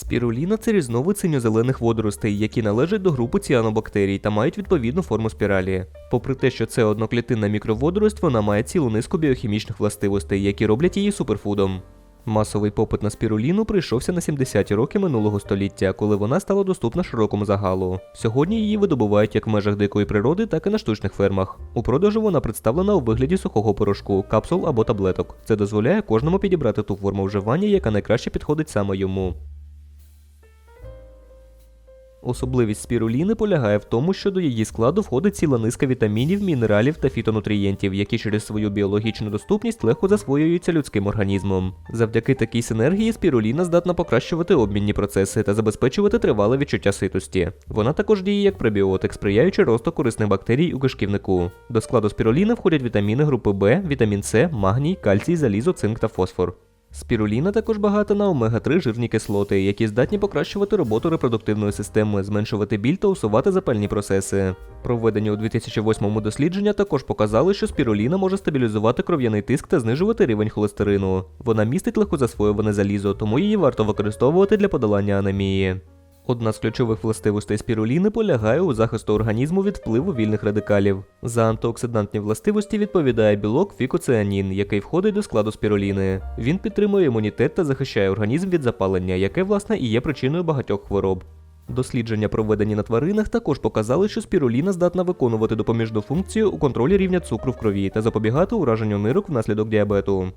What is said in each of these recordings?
Спіруліна це різновид синьо-зелених водоростей, які належать до групи ціанобактерій та мають відповідну форму спіралі. Попри те, що це одноклітинна мікроводорость, вона має цілу низку біохімічних властивостей, які роблять її суперфудом. Масовий попит на спіруліну прийшовся на 70-ті роки минулого століття, коли вона стала доступна широкому загалу. Сьогодні її видобувають як в межах дикої природи, так і на штучних фермах. У продажу вона представлена у вигляді сухого порошку, капсул або таблеток. Це дозволяє кожному підібрати ту форму вживання, яка найкраще підходить саме йому. Особливість спіруліни полягає в тому, що до її складу входить ціла низка вітамінів, мінералів та фітонутрієнтів, які через свою біологічну доступність легко засвоюються людським організмом. Завдяки такій синергії спіруліна здатна покращувати обмінні процеси та забезпечувати тривале відчуття ситості. Вона також діє як пребіотик, сприяючи росту корисних бактерій у кишківнику. До складу спіруліни входять вітаміни групи В, вітамін С, магній, кальцій, залізо, цинк та фосфор. Спіруліна також багата на омега-3 жирні кислоти, які здатні покращувати роботу репродуктивної системи, зменшувати біль та усувати запальні процеси. Проведені у 2008-му дослідження також показали, що спіруліна може стабілізувати кров'яний тиск та знижувати рівень холестерину. Вона містить легкозасвоюване залізо, тому її варто використовувати для подолання анемії. Одна з ключових властивостей спіруліни полягає у захисту організму від впливу вільних радикалів. За антиоксидантні властивості відповідає білок фікоціанін, який входить до складу спіруліни. Він підтримує імунітет та захищає організм від запалення, яке власне і є причиною багатьох хвороб. Дослідження, проведені на тваринах, також показали, що спіруліна здатна виконувати допоміжну функцію у контролі рівня цукру в крові та запобігати ураженню нирок внаслідок діабету.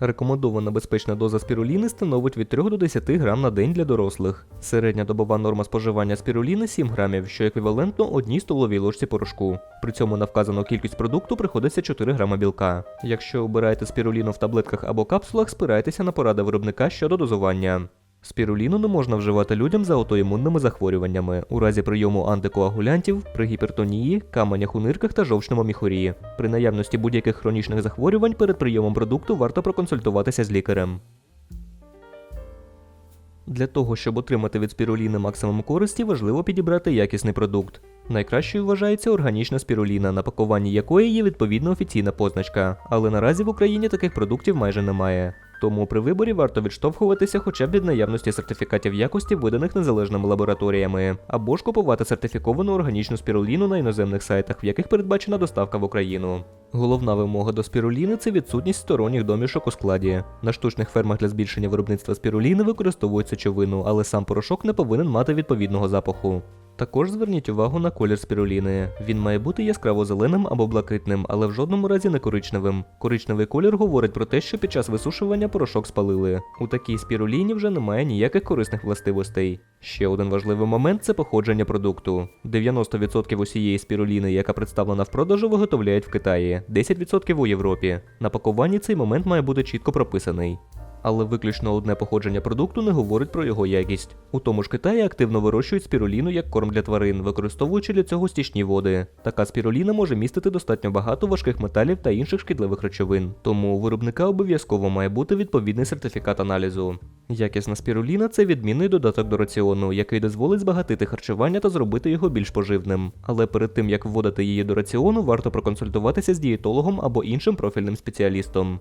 Рекомендована безпечна доза спіруліни становить від 3 до 10 грам на день для дорослих. Середня добова норма споживання спіруліни 7 грамів, що еквівалентно одній столовій ложці порошку. При цьому на вказану кількість продукту приходиться 4 грама білка. Якщо обираєте спіруліну в таблетках або капсулах, спирайтеся на поради виробника щодо дозування. Спіруліну не можна вживати людям з аутоімунними захворюваннями у разі прийому антикоагулянтів, при гіпертонії, каменях у нирках та жовчному міхурі. При наявності будь-яких хронічних захворювань перед прийомом продукту варто проконсультуватися з лікарем. Для того, щоб отримати від спіруліни максимум користі, важливо підібрати якісний продукт. Найкращою вважається органічна спіруліна, на пакуванні якої є відповідна офіційна позначка, але наразі в Україні таких продуктів майже немає. Тому при виборі варто відштовхуватися хоча б від наявності сертифікатів якості, виданих незалежними лабораторіями, або ж купувати сертифіковану органічну спіруліну на іноземних сайтах, в яких передбачена доставка в Україну. Головна вимога до спіруліни це відсутність сторонніх домішок у складі. На штучних фермах для збільшення виробництва спіруліни використовують сечовину, але сам порошок не повинен мати відповідного запаху. Також зверніть увагу на колір спіруліни. Він має бути яскраво зеленим або блакитним, але в жодному разі не коричневим. Коричневий колір говорить про те, що під час висушування порошок спалили. У такій спіруліні вже немає ніяких корисних властивостей. Ще один важливий момент це походження продукту. 90% усієї спіруліни, яка представлена в продажу, виготовляють в Китаї, 10% у Європі. На пакуванні цей момент має бути чітко прописаний. Але виключно одне походження продукту не говорить про його якість. У тому ж Китаї активно вирощують спіруліну як корм для тварин, використовуючи для цього стічні води. Така спіруліна може містити достатньо багато важких металів та інших шкідливих речовин. Тому у виробника обов'язково має бути відповідний сертифікат аналізу. Якісна спіруліна це відмінний додаток до раціону, який дозволить збагатити харчування та зробити його більш поживним. Але перед тим як вводити її до раціону, варто проконсультуватися з дієтологом або іншим профільним спеціалістом.